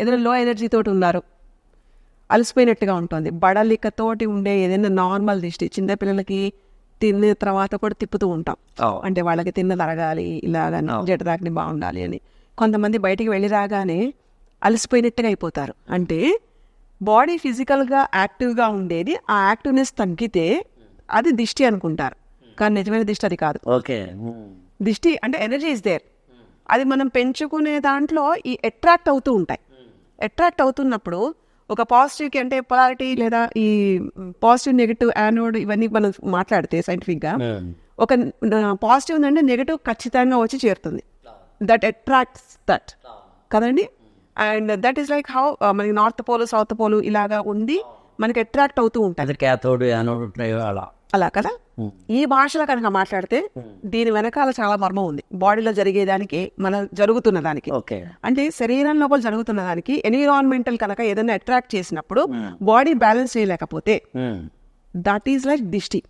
ఏదైనా లో ఎనర్జీ తోటి ఉన్నారు. అలసిపోయినట్టుగా ఉంటుంది. బడలికతోటి ఉండే ఏదైనా నార్మల్ దిష్టి చిన్నపిల్లలకి తిన్న తర్వాత కూడా తిప్పుతూ ఉంటాం. అంటే వాళ్ళకి తిన్నది అరగాలి ఇలాగని జఠరాగ్ని బాగుండాలి అని. కొంతమంది బయటికి వెళ్ళి రాగానే అలసిపోయినట్టుగా అయిపోతారు. అంటే బాడీ ఫిజికల్గా యాక్టివ్గా ఉండేది ఆ యాక్టివ్నెస్ తగ్గితే అది దిష్టి అనుకుంటారు. కానీ నిజమైన దిష్టి అది కాదు. ఓకే. దిష్టి అంటే ఎనర్జీ ఇస్ దేర్ అది మనం పెంచుకునే దాంట్లో ఈ అట్రాక్ట్ అవుతూ ఉంటాయి. అట్రాక్ట్ అవుతున్నప్పుడు ఒక పాజిటివ్కి అంటే పొలారిటీ లేదా ఈ పాజిటివ్ నెగిటివ్ యానోడ్ ఇవన్నీ మనం మాట్లాడితే సైంటిఫిక్గా ఒక పాజిటివ్ ఉందంటే నెగిటివ్ ఖచ్చితంగా వచ్చి చేరుతుంది. దట్ అట్రాక్ట్స్ దట్ కదండి? And that is like how మనకి నార్త్ పోలు సౌత్ పోలు ఇలాగా ఉంది మనకి అట్రాక్ట్ అవుతూ ఉంటాయి. అది క్యాథోడ్ యానోడ్ అలా. అలా కదా? ఈ భాషలో కనుక మాట్లాడితే దీని వెనకాల చాలా మర్మం ఉంది. బాడీలో జరిగేదానికి మన జరుగుతున్న దానికి. ఓకే. అంటే శరీరం లోపల జరుగుతున్న దానికి ఎన్విరాన్మెంటల్ కనుక ఏదైనా అట్రాక్ట్ చేసినప్పుడు బాడీ బ్యాలెన్స్ చేయలేకపోతే దట్ ఈస్ లైక్ దిష్టి.